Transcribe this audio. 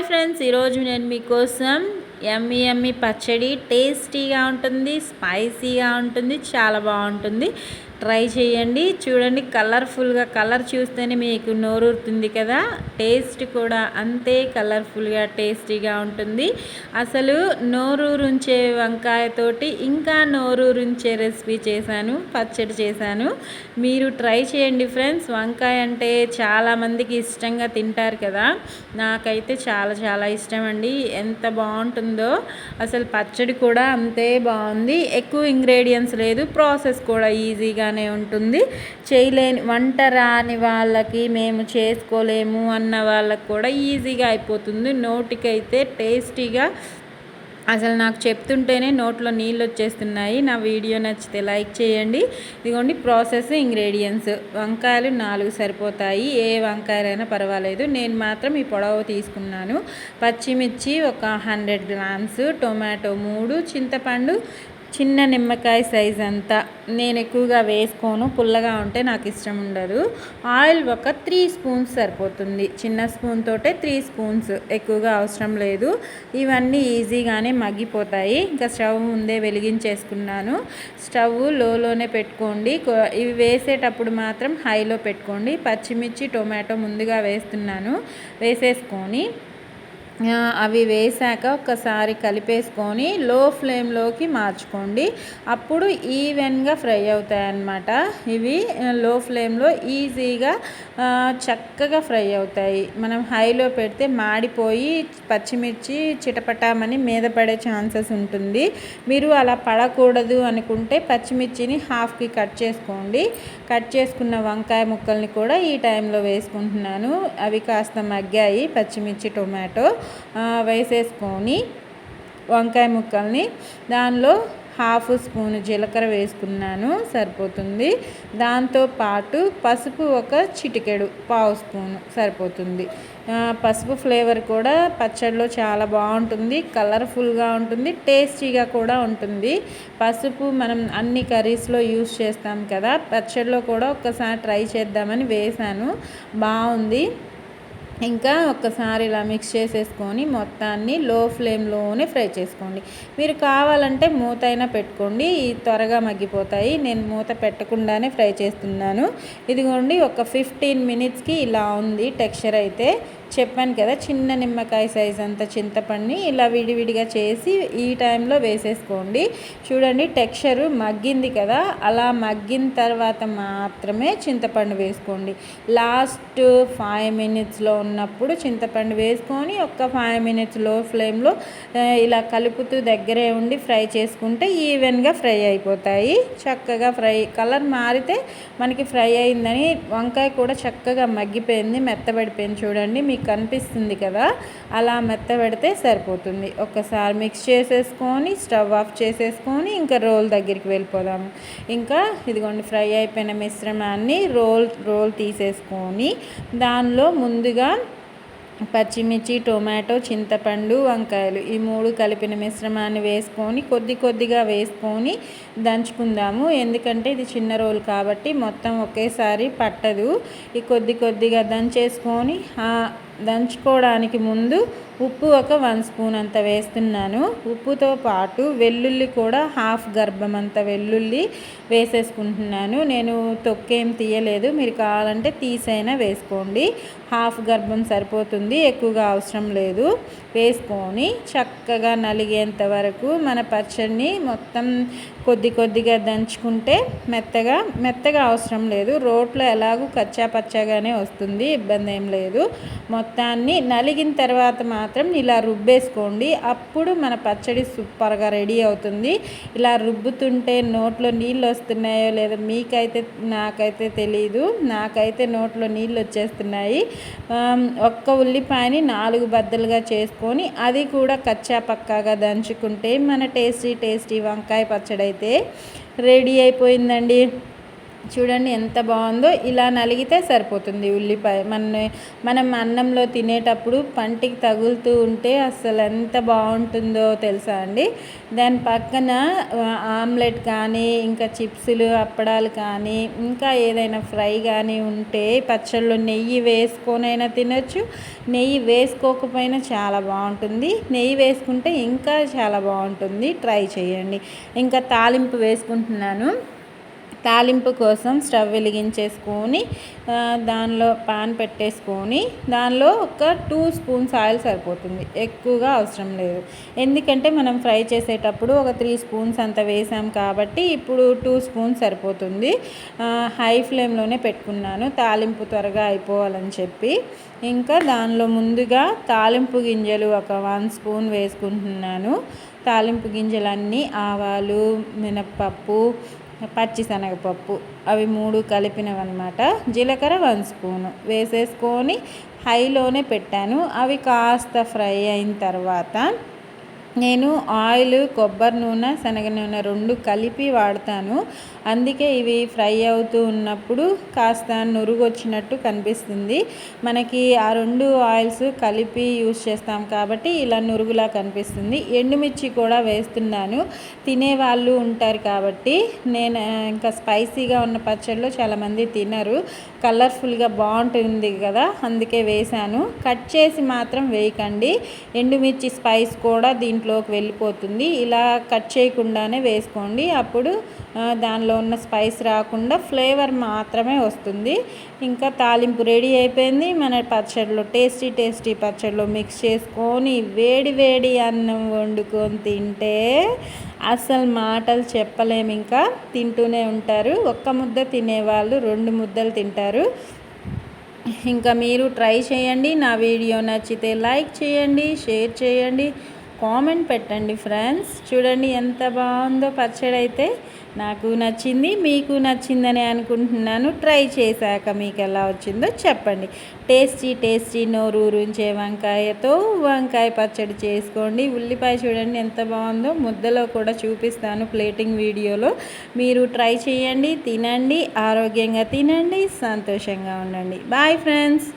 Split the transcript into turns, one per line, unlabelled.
Hi friends ఈరోజు నేను మీకోసం ఎమ్మి ఎమ్మి పచ్చడి టేస్టీగా ఉంటుంది స్పైసీగా ఉంటుంది చాలా బాగుంటుంది. ట్రై చేయండి. చూడండి కలర్ఫుల్గా కలర్ చూస్తేనే మీకు నోరూరుతుంది కదా. టేస్ట్ కూడా అంతే కలర్ఫుల్గా టేస్టీగా ఉంటుంది. అసలు నోరూరుంచే వంకాయతోటి ఇంకా నోరూరుంచే రెసిపీ చేశాను పచ్చడి చేశాను. మీరు ట్రై చేయండి ఫ్రెండ్స్. వంకాయ అంటే చాలామందికి ఇష్టంగా తింటారు కదా. నాకైతే చాలా చాలా ఇష్టం అండి ఎంత బాగుంటుందో. అసలు పచ్చడి కూడా అంతే బాగుంది. ఎక్కువ ఇంగ్రీడియంట్స్ లేదు. ప్రాసెస్ కూడా ఈజీగా బాగానే ఉంటుంది. చేయలేని వంట రాని వాళ్ళకి మేము చేసుకోలేము అన్న వాళ్ళకి కూడా ఈజీగా అయిపోతుంది. నోటికైతే టేస్టీగా. అసలు నాకు చెప్తుంటేనే నోట్లో నీళ్ళు వచ్చేస్తున్నాయి. నా వీడియో నచ్చితే లైక్ చేయండి. ఇదిగోండి ప్రాసెస్ ఇంగ్రీడియంట్స్. వంకాయలు నాలుగు సరిపోతాయి. ఏ వంకాయలైనా పర్వాలేదు. నేను మాత్రం ఈ పొడవు తీసుకున్నాను. పచ్చిమిర్చి ఒక హండ్రెడ్ గ్రామ్స్ టొమాటో మూడు చింతపండు చిన్న నిమ్మకాయ సైజ్ అంతా నేను ఎక్కువగా వేసుకోను పుల్లగా ఉంటే నాకు ఇష్టం ఉండదు. ఆయిల్ ఒక త్రీ స్పూన్స్ సరిపోతుంది. చిన్న స్పూన్ తోటే త్రీ స్పూన్స్ ఎక్కువగా అవసరం లేదు. ఇవన్నీ ఈజీగానే మగ్గిపోతాయి. ఇంకా స్టవ్ ముందే వెలిగించేసుకున్నాను. స్టవ్ లోలోనే పెట్టుకోండి. ఇవి వేసేటప్పుడు మాత్రం హైలో పెట్టుకోండి. పచ్చిమిర్చి టొమాటో ముందుగా వేస్తున్నాను. వేసేసుకొని అవి వేసాక ఒకసారి కలిపేసుకొని లో ఫ్లేమ్లోకి మార్చుకోండి. అప్పుడు ఈవెన్గా ఫ్రై అవుతాయి అన్నమాట ఇవి లో ఫ్లేమ్లో ఈజీగా చక్కగా ఫ్రై అవుతాయి. మనం హైలో పెడితే మాడిపోయి పచ్చిమిర్చి చిటపటామని మీద పడే ఛాన్సెస్ ఉంటుంది. మీరు అలా పడకూడదు అనుకుంటే పచ్చిమిర్చిని హాఫ్కి కట్ చేసుకోండి. కట్ చేసుకున్న వంకాయ ముక్కల్ని కూడా ఈ టైంలో వేసుకుంటున్నాను. అవి కాస్త మగ్గాయి పచ్చిమిర్చి టొమాటో. వేసేసుకొని వంకాయ ముక్కల్ని దానిలో హాఫ్ స్పూన్ జీలకర్ర వేసుకున్నాను సరిపోతుంది. దాంతోపాటు పసుపు ఒక చిటికెడు పావు స్పూన్ సరిపోతుంది. పసుపు ఫ్లేవర్ కూడా పచ్చడిలో చాలా బాగుంటుంది కలర్ఫుల్గా ఉంటుంది టేస్టీగా కూడా ఉంటుంది. పసుపు మనం అన్ని కర్రీస్లో యూస్ చేస్తాం కదా పచ్చడిలో కూడా ఒక్కసారి ట్రై చేద్దామని వేసాను. బాగుంది. ఇంకా ఒక్కసారి ఇలా మిక్స్ చేసేసుకొని మొత్తాన్ని లో ఫ్లేమ్లోనే ఫ్రై చేసుకోండి. మీరు కావాలంటే మూత అయినా పెట్టుకోండి. త్వరగా మగ్గిపోతాయి. నేను మూత పెట్టకుండానే ఫ్రై చేస్తున్నాను. ఇదిగోండి ఒక ఫిఫ్టీన్ మినిట్స్కి ఇలా ఉంది. టెక్స్చర్ అయితే చెప్పాను కదా చిన్న నిమ్మకాయ సైజ్ అంత చింతపండుని ఇలా విడివిడిగా చేసి ఈ టైంలో వేసేసుకోండి. చూడండి టెక్స్చరు మగ్గింది కదా అలా మగ్గిన తర్వాత మాత్రమే చింతపండు వేసుకోండి. లాస్ట్ ఫైవ్ మినిట్స్లో ఉన్నప్పుడు చింతపండు వేసుకొని ఒక్క ఫైవ్ మినిట్స్లో ఫ్లేమ్లో ఇలా కలుపుతూ దగ్గరే ఉండి ఫ్రై చేసుకుంటే ఈవెన్గా ఫ్రై అయిపోతాయి. చక్కగా ఫ్రై కలర్ మారితే మనకి ఫ్రై అయిందని వంకాయ కూడా చక్కగా మగ్గిపోయింది మెత్తబడిపోయింది చూడండి. మీకు కనిపిస్తుంది కదా అలా మెత్తబెడితే సరిపోతుంది. ఒక్కసారి మిక్స్ చేసేసుకొని స్టవ్ ఆఫ్ చేసేసుకొని ఇంకా రోల్ దగ్గరికి వెళ్ళిపోదాము ఇంకా ఇదిగోండి ఫ్రై అయిపోయిన మిశ్రమాన్ని రోల్ రోల్ తీసేసుకొని దానిలో ముందుగా పచ్చిమిర్చి టొమాటో చింతపండు వంకాయలు ఈ మూడు కలిపిన మిశ్రమాన్ని వేసుకొని కొద్ది కొద్దిగా వేసుకొని దంచుకుందాము. ఎందుకంటే ఇది చిన్న రోల్ కాబట్టి మొత్తం ఒకేసారి పట్టదు. ఈ కొద్ది కొద్దిగా దంచేసుకొని దంచుకోవడానికి ముందు ఉప్పు ఒక వన్ స్పూన్ అంత వేస్తున్నాను. ఉప్పుతో పాటు వెల్లుల్లి కూడా హాఫ్ గర్భం అంత వెల్లుల్లి వేసేసుకుంటున్నాను. నేను తొక్కేం తీయలేదు. మీరు కావాలంటే తీసైనా వేసుకోండి. హాఫ్ గర్భం సరిపోతుంది. ఎక్కువగా అవసరం లేదు. వేసుకొని చక్కగా నలిగేంత వరకు మన పచ్చడిని మొత్తం కొద్ది కొద్దిగా దంచుకుంటే మెత్తగా మెత్తగా అవసరం లేదు. రోట్లో ఎలాగూ కచ్చా పచ్చాగానే వస్తుంది ఇబ్బంది ఏం లేదు. మొత్తాన్ని నలిగిన తర్వాత మాత్రం ఇలా రుబ్బేసుకోండి. అప్పుడు మన పచ్చడి సూపర్గా రెడీ అవుతుంది. ఇలా రుబ్బుతుంటే నోట్లో నీళ్ళు వస్తున్నాయో లేదో మీకైతే నాకైతే తెలియదు నాకైతే నోట్లో నీళ్ళు వచ్చేస్తున్నాయి. ఒక్క ఉల్లిపాయని నాలుగు బద్దలుగా పెట్టుకొని అది కూడా కచ్చా పక్కాగా దంచుకుంటే మన టేస్టీ టేస్టీ వంకాయ పచ్చడి అయితే రెడీ అయిపోయిందండి. చూడండి ఎంత బాగుందో. ఇలా నలిగితే సరిపోతుంది ఉల్లిపాయ. మన మనం అన్నంలో తినేటప్పుడు పంటికి తగులుతూ ఉంటే అసలు ఎంత బాగుంటుందో తెలుసా అండి. దాని పక్కన ఆమ్లెట్ కానీ ఇంకా చిప్సులు అప్పడాలు కానీ ఇంకా ఏదైనా ఫ్రై కానీ ఉంటే పచ్చళ్ళు నెయ్యి వేసుకొనైనా తినొచ్చు. నెయ్యి వేసుకోకపోయినా చాలా బాగుంటుంది. నెయ్యి వేసుకుంటే ఇంకా చాలా బాగుంటుంది. ట్రై చేయండి. ఇంకా తాలింపు వేసుకుంటున్నాను. తాలింపు కోసం స్టవ్ వెలిగించేసుకొని దానిలో పాన్ పెట్టేసుకొని దానిలో ఒక టూ స్పూన్స్ ఆయిల్ సరిపోతుంది. ఎక్కువగా అవసరం లేదు. ఎందుకంటే మనం ఫ్రై చేసేటప్పుడు ఒక త్రీ స్పూన్స్ అంత వేసాం కాబట్టి ఇప్పుడు టూ స్పూన్స్ సరిపోతుంది. హై ఫ్లేమ్లోనే పెట్టుకున్నాను. తాలింపు త్వరగా అయిపోవాలని చెప్పి. ఇంకా దానిలో ముందుగా తాలింపు గింజలు ఒక వన్ స్పూన్ వేసుకుంటున్నాను. తాలింపు గింజలన్నీ ఆవాలు మినప్పప్పు పచ్చిశనగపప్పు అవి మూడు కలిపినవన్నమాట. జీలకర్ర వన్ స్పూను. వేసేసుకొని హైలోనే పెట్టాను. అవి కాస్త ఫ్రై అయిన తర్వాత నేను ఆయిల్ కొబ్బరి నూనె శనగ నూనె రెండు కలిపి వాడతాను. అందుకే ఇవి ఫ్రై అవుతూ ఉన్నప్పుడు కాస్త నురుగు వచ్చినట్టు కనిపిస్తుంది. మనకి ఆ రెండు ఆయిల్స్ కలిపి యూజ్ చేస్తాం కాబట్టి ఇలా నురుగులా కనిపిస్తుంది. ఎండుమిర్చి కూడా వేస్తున్నాను. తినేవాళ్ళు ఉంటారు కాబట్టి నేను ఇంకా స్పైసీగా ఉన్న పచ్చళ్ళు చాలామంది తినరు. కలర్ఫుల్గా బాగుంటుంది కదా అందుకే వేశాను. కట్ చేసి మాత్రం వేయకండి. ఎండుమిర్చి స్పైస్ కూడా దీంట్లో దాంట్లోకి వెళ్ళిపోతుంది. ఇలా కట్ చేయకుండానే వేసుకోండి. అప్పుడు దానిలో ఉన్న స్పైస్ రాకుండా ఫ్లేవర్ మాత్రమే వస్తుంది. ఇంకా తాలింపు రెడీ అయిపోయింది. మన పచ్చడిలో టేస్టీ టేస్టీ పచ్చడిలో మిక్స్ చేసుకొని వేడి వేడి అన్నం వండుకొని తింటే అసలు మాటలు చెప్పలేము. ఇంకా తింటూనే ఉంటారు. ఒక్క ముద్ద తినేవాళ్ళు రెండు ముద్దలు తింటారు. ఇంకా మీరు ట్రై చేయండి. నా వీడియో నచ్చితే లైక్ చేయండి షేర్ చేయండి. కామెంట్ పెట్టండి ఫ్రెండ్స్. చూడండి ఎంత బాగుందో పచ్చడి అయితే నాకు నచ్చింది మీకు నచ్చిందని అనుకుంటున్నాను. ట్రై చేశాక మీకు ఎలా వచ్చిందో చెప్పండి. టేస్టీ టేస్టీ నోరూరుంచే వంకాయతో వంకాయ పచ్చడి చేసుకోండి. ఉల్లిపాయ చూడండి ఎంత బాగుందో ముద్దలో కూడా చూపిస్తాను ప్లేటింగ్ వీడియోలో. మీరు ట్రై చేయండి తినండి ఆరోగ్యంగా తినండి సంతోషంగా ఉండండి. Bye friends.